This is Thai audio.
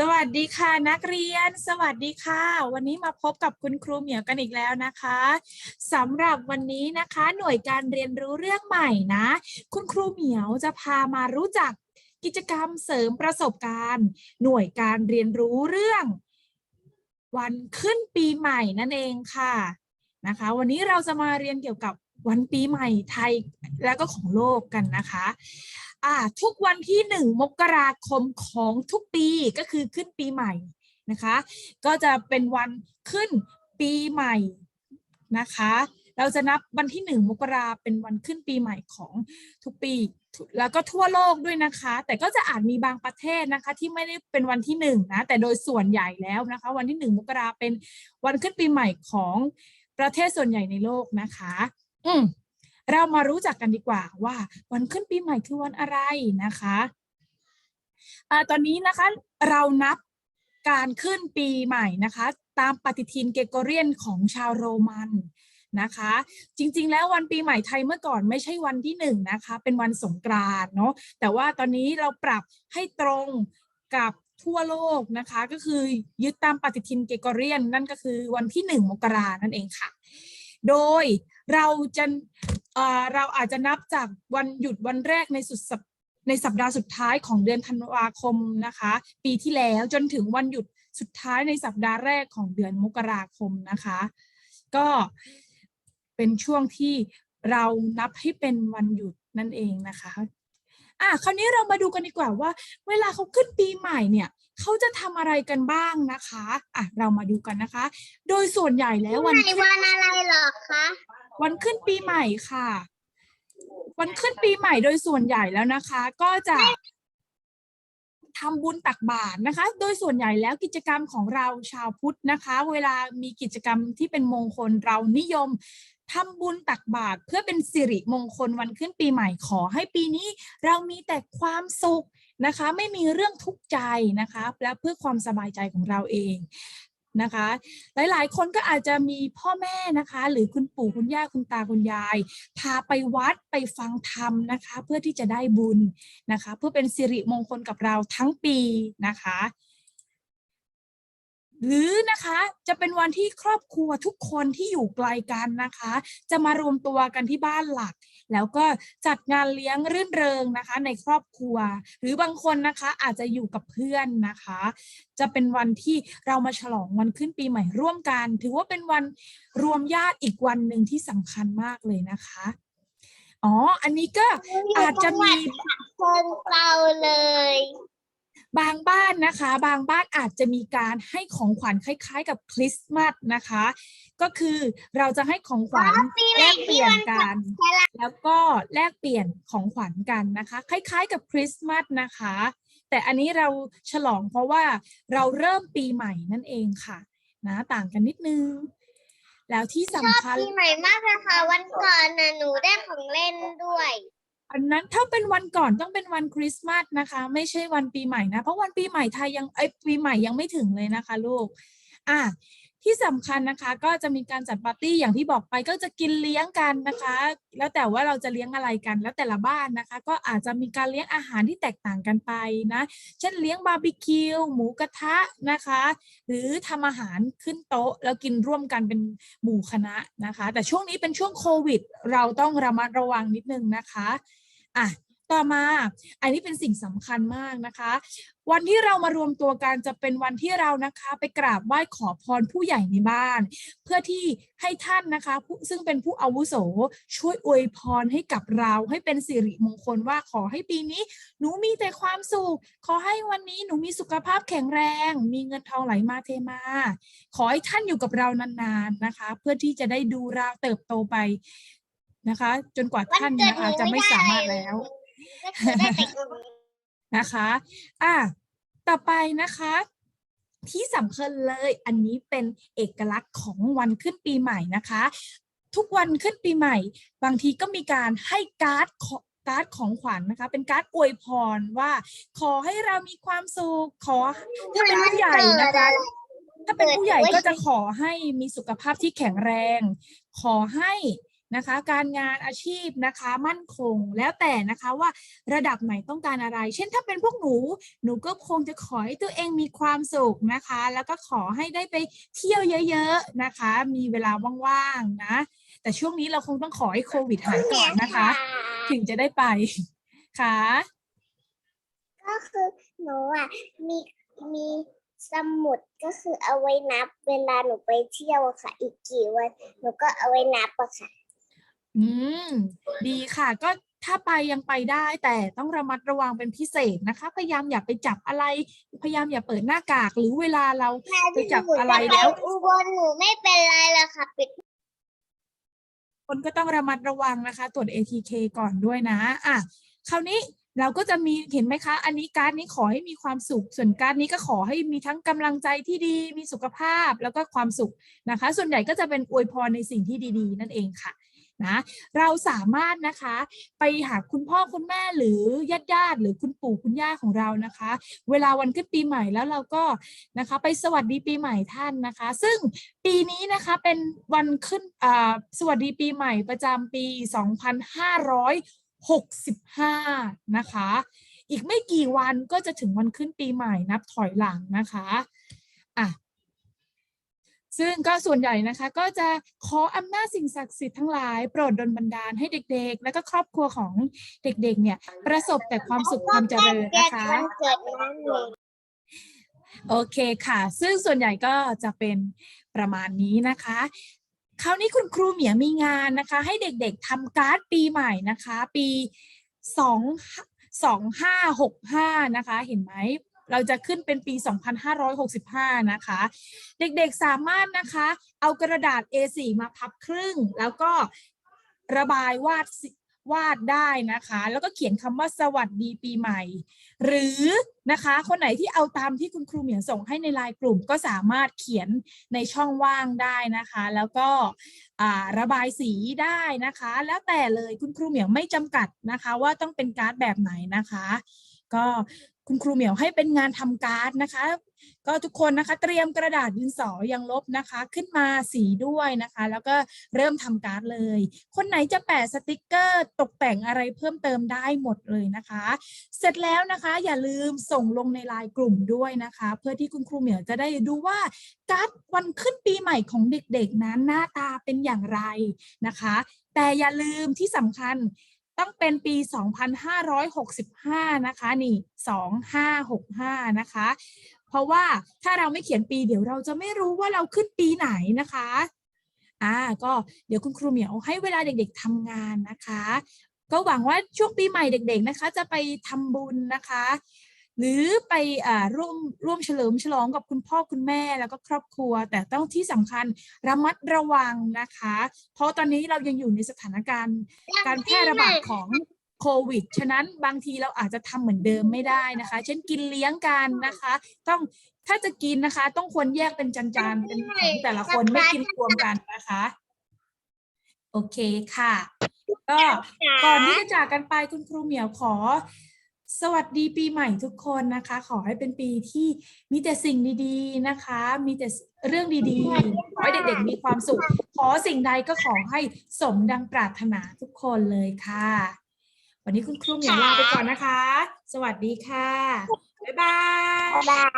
สวัสดีค่ะนักเรียน สวัสดีค่ะ วันนี้มาพบกับคุณครูเหมียวกันอีกแล้วนะคะสำหรับวันนี้นะคะ หน่วยการเรียนรู้เรื่องใหม่นะ คุณครูเหมียวจะพามารู้จักกิจกรรมเสริมประสบการณ์ หน่วยการเรียนรู้เรื่อง วันขึ้นปีใหม่นั่นเองค่ะนะคะ วันนี้เราจะมาเรียนเกี่ยวกับวันปีใหม่ไทยแล้วก็ของโลกกันนะคะ อ่าทุกวันที่หนึ่งมกราคมของทุกปีก็คือขึ้นปีใหม่นะคะ ก็จะเป็นวันขึ้นปีใหม่นะคะ เราจะนับวันที่หนึ่งมกราเป็นวันขึ้นปีใหม่ของทุกปี แล้วก็ทั่วโลกด้วยนะคะ แต่ก็จะอาจมีบางประเทศนะคะ ที่ไม่ได้เป็นวันที่หนึ่งนะแต่โดยส่วนใหญ่แล้วนะคะ วันที่หนึ่งมกราเป็นวันขึ้นปีใหม่ของประเทศส่วนใหญ่ในโลกนะคะ อืม เรามารู้จักกันดีกว่าว่าวันขึ้นปีใหม่คือวันอะไรนะคะอตอนนี้นะคะเรานับการขึ้นปีใหม่นะคะ ตามปฏิทินเกโกเรียนของชาวโรมันนะคะ จริงๆ แล้ววันปีใหม่ไทยเมื่อก่อนไม่ใช่วันที่หนึ่งนะคะ เป็นวันสงกรานต์เนาะแต่ว่าตอนนี้เราปรับให้ตรงกับทั่วโลกนะคะ ก็คือยึดตามปฏิทินเกโกเรียน นั่นก็คือวันที่หนึ่งมกรานั่นเองค่ะ โดยเราจะ เราอาจจะนับจากวันหยุดวันแรกในสุดสัปในสัปดาห์สุดท้ายของเดือนธันวาคมนะคะ ปีที่แล้วจนถึงวันหยุดสุดท้ายในสัปดาห์แรกของเดือนมกราคมนะคะ ก็เป็นช่วงที่เรานับให้เป็นวันหยุดนั่นเองนะคะอะคราวนี้เรามาดูกันดีกว่าว่า เวลาเขาขึ้นปีใหม่เนี่ยเขาจะทำอะไรกันบ้างนะคะอะเรามาดูกันนะคะ โดยส่วนใหญ่แล้ววันในขึ้นวันอะไรหรอคะ วันขึ้นปีใหม่ค่ะ วันขึ้นปีใหม่โดยส่วนใหญ่แล้วนะคะ ก็จะทำบุญตักบาตรนะคะ โดยส่วนใหญ่แล้วกิจกรรมของเราชาวพุทธนะคะ เวลามีกิจกรรมที่เป็นมงคลเรานิยมทำบุญตักบาตรเพื่อเป็นสิริมงคลวันขึ้นปีใหม่ขอให้ปีนี้ เรามีแต่ความสุขนะคะ ไม่มีเรื่องทุกข์ใจนะคะ และเพื่อความสบายใจของเราเอง นะคะ หลายๆ คนก็อาจจะมีพ่อแม่นะคะ หรือคุณปู่คุณย่าคุณตาคุณยาย พาไปวัดไปฟังธรรมนะคะ เพื่อที่จะได้บุญนะคะ เพื่อเป็นสิริมงคลกับเราทั้งปีนะคะ หรือนะคะจะเป็นวันที่ครอบครัวทุกคนที่อยู่ไกลกันนะคะ จะมารวมตัวกันที่บ้านหลัก แล้วก็จัดงานเลี้ยงรื่นเริงนะคะ ในครอบครัว หรือบางคนนะคะอาจจะอยู่กับเพื่อนนะคะ จะเป็นวันที่เรามาฉลองวันขึ้นปีใหม่ร่วมกัน ถือว่าเป็นวันรวมญาติอีกวันหนึ่งที่สำคัญมากเลยนะคะอ๋ออันนี้ก็อาจจะมีเชิญเราเลย บางบ้านนะคะ บางบ้านอาจจะมีการให้ของขวัญคล้าย ๆ กับคริสต์มาสนะคะ ก็คือเราจะให้ของขวัญแลกเปลี่ยนกัน แล้วก็แลกเปลี่ยนของขวัญกันนะคะ คล้าย ๆ กับคริสต์มาสนะคะ แต่อันนี้เราฉลองเพราะว่าเราเริ่มปีใหม่นั่นเองค่ะนะต่างกันนิดนึงแล้วที่ชอบสำคัญปีใหม่มากเลยค่ะวันก่อนนะหนูได้ของเล่นด้วย อันนั้นถ้าเป็นวันก่อนต้องเป็นวันคริสต์มาสนะคะ ไม่ใช่วันปีใหม่นะ เพราะวันปีใหม่ไทยยังไอปีใหม่ยังไม่ถึงเลยนะคะ ลูก อะที่สำคัญนะคะก็จะมีการจัดปาร์ตี้อย่างที่บอกไปก็จะกินเลี้ยงกันนะคะ แล้วแต่ว่าเราจะเลี้ยงอะไรกัน แล้วแต่ละบ้านนะคะ ก็อาจจะมีการเลี้ยงอาหารที่แตกต่างกันไปนะ เช่นเลี้ยงบาร์บีคิวหมูกระทะนะคะ หรือทำอาหารขึ้นโต๊ะ แล้วกินร่วมกันเป็นหมู่คณะนะคะ แต่ช่วงนี้เป็นช่วงโควิด เราต้องระมัดระวังนิดนึงนะคะอะต่อมา อันนี้เป็นสิ่งสำคัญมากนะคะ วันที่เรามารวมตัวกันจะเป็นวันที่เรานะคะไปกราบไหว้ขอพรผู้ใหญ่ในบ้าน เพื่อที่ให้ท่านนะคะผู้ซึ่งเป็นผู้อาวุโสช่วยอวยพรให้กับเราให้เป็นสิริมงคลว่าขอให้ปีนี้ หนูมีแต่ความสุข ขอให้วันนี้หนูมีสุขภาพแข็งแรง มีเงินทองไหลมาเทมา ขอให้ท่านอยู่กับเรานานๆนะคะ เพื่อที่จะได้ดูเราเติบโตไปนะคะ จนกว่าท่านนะคะจะไม่สามารถแล้ว นะคะอะต่อไปนะคะที่สำคัญเลยอันนี้เป็นเอกลักษณ์ของวันขึ้นปีใหม่นะคะ ทุกวันขึ้นปีใหม่ บางทีก็มีการให้การ์ดการ์ดของขวัญนะคะ เป็นการ์ดอวยพรว่า ขอให้เรามีความสุขขอถ้าเป็นผู้ใหญ่นะคะถ้าเป็นผู้ใหญ่ก็จะขอให้มีสุขภาพที่แข็งแรง ขอให้ นะคะ การงานอาชีพนะคะมั่นคงแล้วแต่นะคะว่าระดับไหนต้องการอะไร เช่นถ้าเป็นพวกหนูหนูก็คงจะขอให้ตัวเองมีความสุขนะคะ แล้วก็ขอให้ได้ไปเที่ยวเยอะ ๆนะคะ มีเวลาว่างๆนะแต่ช่วงนี้เราคงต้องขอให้โควิดหายก่อนนะคะ ถึงจะได้ไปค่ะก็คือหนูอะมีมีสมุดก็คือเอาไว้นับ เวลาหนูไปเที่ยวอะค่ะ อีกกี่วันหนูก็เอาไว้นับอะค่ะ อืม ดีค่ะ ก็ถ้าไปยังไปได้ แต่ต้องระมัดระวังเป็นพิเศษนะคะ พยายามอย่าไปจับอะไร พยายามอย่าเปิดหน้ากาก หรือเวลาเราไปจับอะไรแล้วหนูจปอุบลหนูไม่เป็นไรแล้วค่ะ ปิดคนก็ต้องระมัดระวังนะคะ ตรวจ ATK ก่อนด้วยนะ อะ คราวนี้เราก็จะมีเห็นไหมคะ อันนี้การ์ดนี้ขอให้มีความสุข ส่วนการ์ดนี้ก็ขอให้มีทั้งกำลังใจที่ดี มีสุขภาพแล้วก็ความสุขนะคะ ส่วนใหญ่ก็จะเป็นอวยพรในสิ่งที่ดี ๆ นั่นเองค่ะ นะเราสามารถนะคะไปหาคุณพ่อคุณแม่หรือญาติญาติหรือคุณปู่คุณย่าของเรานะคะ เวลาวันขึ้นปีใหม่แล้วเราก็นะคะไปสวัสดีปีใหม่ท่านนะคะ ซึ่งปีนี้นะคะเป็นวันขึ้นสวัสดีปีใหม่ประจำปี 2565 นะคะ อีกไม่กี่วันก็จะถึงวันขึ้นปีใหม่นับถอยหลังนะคะอะ ซึ่งก็ส่วนใหญ่นะคะก็จะขออำนาจสิ่งศักดิ์สิทธิ์ทั้งหลายโปรดดลบันดาลให้เด็กๆ และก็ครอบครัวของเด็กๆ เนี่ยประสบแต่ความสุขความเจริญนะคะโอเคค่ะ ซึ่งส่วนใหญ่ก็จะเป็นประมาณนี้นะคะคราวนี้คุณครูเหมียมีงานนะคะ ให้เด็กๆทำการ์ดปีใหม่นะคะ ปีสองสองห้าหกห้านะคะ เห็นไหม เราจะขึ้นเป็นปี 2565 นะคะ เด็กๆสามารถนะคะ เอากระดาษ A4 มาพับครึ่ง แล้วก็ระบายวาดสิวาดได้นะคะ แล้วก็เขียนคำว่าสวัสดีปีใหม่ หรือนะคะ คนไหนที่เอาตามที่คุณครูเหมียวส่งให้ในไลน์กลุ่ม ก็สามารถเขียนในช่องว่างได้นะคะ แล้วก็ระบายสีได้นะคะ แล้วแต่เลยคุณครูเหมียวไม่จำกัดนะคะ ว่าต้องเป็นการ์ดแบบไหนนะคะ ก็ คุณครูเหมียวให้เป็นงานทำการ์ดนะคะ ก็ทุกคนนะคะเตรียมกระดาษดินสอยังลบนะคะ ขึ้นมาสีด้วยนะคะ แล้วก็เริ่มทำการ์ดเลย คนไหนจะแปะสติกเกอร์ตกแต่งอะไรเพิ่มเติมได้หมดเลยนะคะ เสร็จแล้วนะคะอย่าลืมส่งลงในไลน์กลุ่มด้วยนะคะ เพื่อที่คุณครูเหมียวจะได้ดูว่าการ์ดวันขึ้นปีใหม่ของเด็กๆนั้นหน้าตาเป็นอย่างไรนะคะ แต่อย่าลืมที่สำคัญ ต้องเป็นปี 2565 นะคะนี่ 2565 นะคะ เพราะว่าถ้าเราไม่เขียนปีเดี๋ยวเราจะไม่รู้ว่าเราขึ้นปีไหนนะคะอ่าก็เดี๋ยวคุณครูเหมียวให้เวลาเด็กๆทำงานนะคะ ก็หวังว่าช่วงปีใหม่เด็ก ๆนะคะ จะไปทำบุญนะคะ หรือไปอ่าร่วมร่วมเฉลิมฉลองกับคุณพ่อคุณแม่แล้วก็ครอบครัว แต่ต้องที่สำคัญระมัดระวังนะคะ เพราะตอนนี้เรายังอยู่ในสถานการณ์การแพร่ระบาดของโควิด ฉะนั้นบางทีเราอาจจะทำเหมือนเดิมไม่ได้นะคะ เช่นกินเลี้ยงกันนะคะ ต้องถ้าจะกินนะคะ ต้องควรแยกเป็นจานๆเป็นของแต่ละคนไม่กินรวมกันนะคะ โอเคค่ะ ก็ก่อนที่จะจากกันไปคุณครูเหมียวขอ สวัสดีปีใหม่ทุกคนนะคะ ขอให้เป็นปีที่มีแต่สิ่งดีๆนะคะ มีแต่เรื่องดีๆ ขอให้เด็กๆมีความสุข ขอสิ่งใดก็ขอให้สมดังปรารถนาทุกคนเลยค่ะ วันนี้คุณครูเหมียวลาไปก่อนนะคะ สวัสดีค่ะ บ๊ายบายบ๊ายบาย